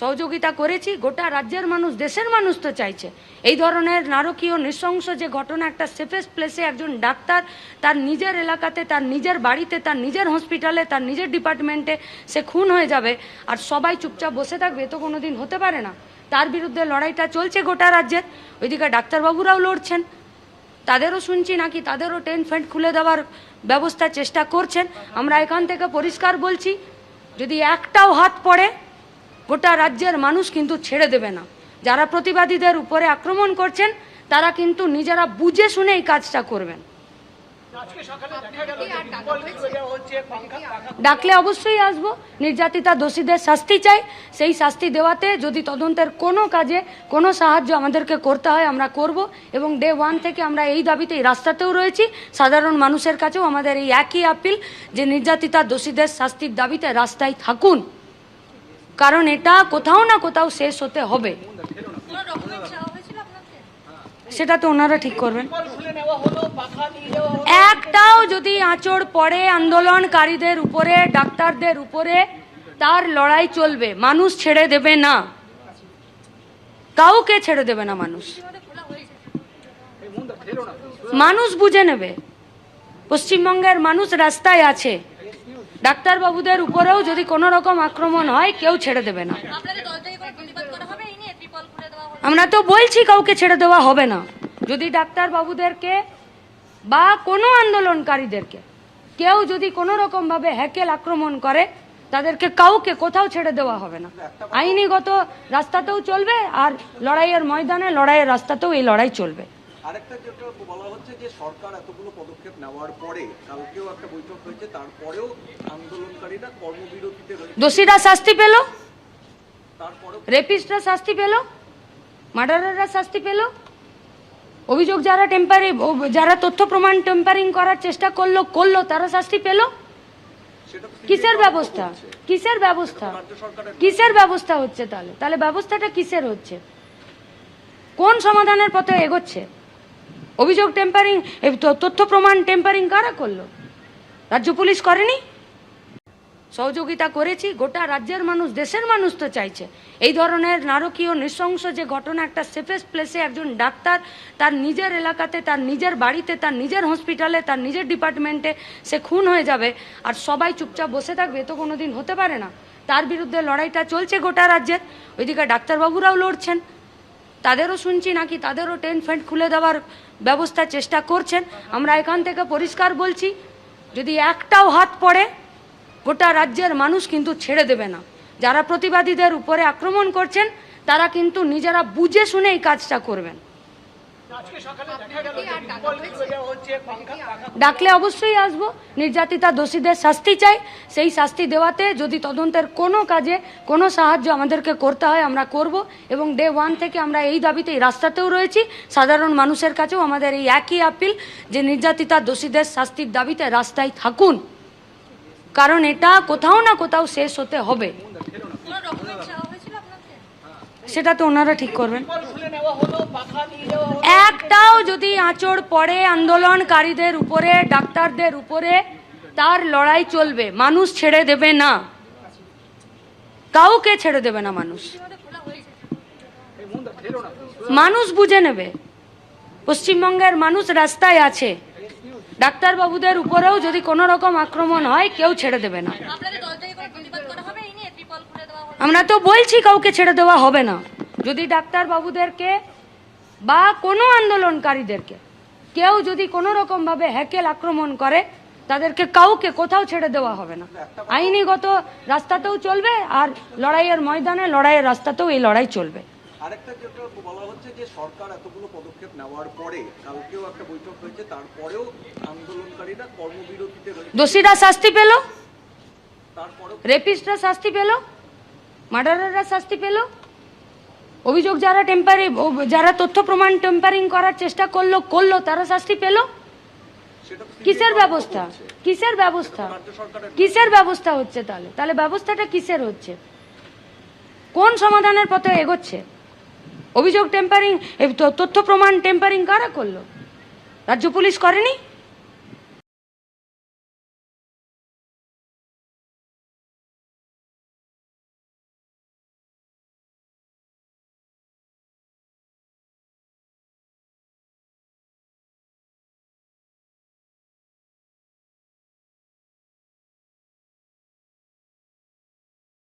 সহযোগিতা করেছি, গোটা রাজ্যের মানুষ, দেশের মানুষ তো চাইছে। এই ধরনের নারকীয়, নৃশংস যে ঘটনা, একটা সেফেস্ট প্লেসে একজন ডাক্তার তার নিজের এলাকাতে, তার নিজের বাড়িতে, তার নিজের হসপিটালে তার নিজের ডিপার্টমেন্টে সে খুন হয়ে যাবে আর সবাই চুপচাপ বসে থাকবে তো কোনো দিন হতে পারে না। তার বিরুদ্ধে লড়াইটা চলছে গোটা রাজ্যের। ওইদিকে ডাক্তারবাবুরাও লড়ছেন। তাদেরও শুনছি নাকি তাদেরও টেন্ট ফেন্ট খুলে দেওয়ার ব্যবস্থা চেষ্টা করছেন। আমরা এখান থেকে পরিষ্কার বলছি, যদি একটাও হাত পড়ে গোটা রাজ্যের মানুষ কিন্তু ছেড়ে দেবে না। যারা প্রতিবাদীদের উপরে আক্রমণ করছেন, তারা কিন্তু নিজেরা বুঝে শুনে এই কাজটা করবেন। ডাকলে অবশ্যই আসব, নির্যাতিতা দোষীদের শাস্তি চাই। সেই শাস্তি দেওয়াতে যদি তদন্তের কোনো কাজে কোনো সাহায্য আমাদেরকে করতে হয়, আমরা করব এবং ডে ওয়ান থেকে আমরা এই দাবিতে এই রাস্তাতেও রয়েছি। সাধারণ মানুষের কাছেও আমাদের এই একই আপিল যে নির্যাতিতা দোষীদের শাস্তির দাবিতে রাস্তায় থাকুন। কারণ এটা কোথাও না কোথাও শেষ হতে হবে। সেটা তো ওনারা ঠিক করবেন। একটাও যদি আঁচড় পড়ে আন্দোলনকারীদের উপরে, ডাক্তারদের উপরে, তার লড়াই চলবে। মানুষ ছেড়ে দেবে না। কাউকে ছেড়ে দেবে না মানুষ। মানুষ বুঝে নেবে। পশ্চিমবঙ্গের মানুষ রাস্তায় আছে। ডাক্তারবাবুদের উপরেও যদি কোনো রকম আক্রমণ হয় কেউ ছেড়ে দেবে না। আমরা তো বলছি কাউকে ছেড়ে দেওয়া হবে না। যদি ডাক্তার বাবুদেরকে বা কোনো আন্দোলনকারীদেরকে কেউ যদি কোনো রকম ভাবে হ্যাকেল আক্রমণ করে তাদেরকে কাউকে কোথাও ছেড়ে দেওয়া হবে না। আইনিগত রাস্তাতেও চলবে আর লড়াইয়ের ময়দানে লড়াইয়ের রাস্তাতেও এই লড়াই চলবে। আরেকটা যেটা বলা হচ্ছে যে সরকার এতগুলো পদক্ষেপ নেওয়ার পরে কালকেও একটা বৈঠক হয়েছে তারপরেও আন্দোলনকারীরা কর্মবিরতিতে রয়েছে। দোষীরা শাস্তি পেল? রেপিস্টরা শাস্তি পেল? মার্ডারাররা শাস্তি পেল? অভিযোগ যারা টেম্পারি যারা তথ্য প্রমাণ টেম্পারিং করার চেষ্টা করল করল তারা শাস্তি পেল? কিসের ব্যবস্থা? কিসের ব্যবস্থা? কিসের ব্যবস্থা হচ্ছে তাহলে? তাহলে ব্যবস্থাটা কিসের হচ্ছে? কোন সমাধানের পথে এগোচ্ছে? অভিযোগ টেম্পারিং তথ্য প্রমাণ টেম্পারিং কারা করল? রাজ্য পুলিশ করেনি? সহযোগিতা করেছি, গোটা রাজ্যের মানুষ, দেশের মানুষ তো চাইছে। এই ধরনের নারকীয়, নৃশংস যে ঘটনা, একটা সেফেস্ট প্লেসে একজন ডাক্তার, তার নিজের এলাকাতে, তার নিজের বাড়িতে, তার নিজের হসপিটালে তার নিজের ডিপার্টমেন্টে সে খুন হয়ে যাবে আর সবাই চুপচাপ বসে থাকবে তো কোনো দিন হতে পারে না। তার বিরুদ্ধে লড়াইটা চলছে গোটা রাজ্যের। ওইদিকে ডাক্তারবাবুরাও লড়ছেন। তাদেরও শুনছি নাকি তাদেরও টেন্ট ফেন্ট খুলে দেওয়ার ব্যবস্থা চেষ্টা করছেন। আমরা এখান থেকে পরিষ্কার বলছি, যদি একটাও হাত পড়ে, গোটা রাজ্যের মানুষ কিন্তু ছেড়ে দেবে না। যারা প্রতিবাদীদের উপরে আক্রমণ করছেন, তারা কিন্তু নিজেরা বুঝে শুনে এই কাজটা করবেন। ডাকলে অবশ্যই আসব। নির্যাতিতা দোষীদের শাস্তি চাই। সেই শাস্তি দেওয়াতে যদি তদন্তের কোনো কাজে কোনো সাহায্য আমাদেরকে করতে হয় আমরা করব এবং ডে ওয়ান থেকে আমরা এই দাবিতে এই রাস্তাতেও রয়েছি। সাধারণ মানুষের কাছেও আমাদের এই একই আপিল যে নির্যাতিতা দোষীদের শাস্তির দাবিতে রাস্তায় থাকুন। কারণ এটা কোথাও না কোথাও শেষ হতে হবে। সেটা তো ওনারা ঠিক করবেন। একটাও যদি আঁচড় পড়ে আন্দোলনকারীদের উপরে, ডাক্তারদের উপরে, তার লড়াই চলবে। মানুষ ছেড়ে দেবে না। কাউকে ছেড়ে দেবে না মানুষ। মানুষ বুঝে নেবে। পশ্চিমবঙ্গের মানুষ রাস্তায় আছে। ডাক্তারবাবুদের উপরেও যদি কোনো রকম আক্রমণ হয়, কেউ ছেড়ে দেবে না। আমরা তো বলছি কাউকে ছেড়ে দেওয়া হবে না। যদি ডাক্তার বাবুদেরকে বা কোনো আন্দোলনকারীদেরকে। কেউ যদি কোনো রকমভাবে হ্যাকেল আক্রমণ করে তাদেরকে কাউকে কোথাও ছেড়ে দেওয়া হবে না। আইনিগত রাস্তাতেও চলবে আর লড়াইয়ের ময়দানে লড়াইয়ের রাস্তাতেও এই লড়াই চলবে। আরেকটা যেটা বলা হচ্ছে যে সরকার এতগুলো পদক্ষেপ নেওয়ার পরে কালকেও একটা বৈঠক হয়েছে তারপরেও আন্দোলনকারীরা কর্মবিরতিতে দোষীরা শাস্তি পেল রেপিস্টরা শাস্তি পেল মার্ডারাররা শাস্তি পেল অভিযোগ যারা টেম্পারি যারা তথ্য প্রমাণ টেম্পারিং করার চেষ্টা করল করল তারা শাস্তি পেল? কিসের ব্যবস্থা? কিসের ব্যবস্থা? কিসের ব্যবস্থা হচ্ছে তাহলে? তাহলে ব্যবস্থাটা কিসের হচ্ছে? কোন সমাধানের পথে এগোচ্ছে? অভিযোগ টেম্পারিং তথ্য প্রমাণ টেম্পারিং কারা করল? রাজ্য পুলিশ করেনি?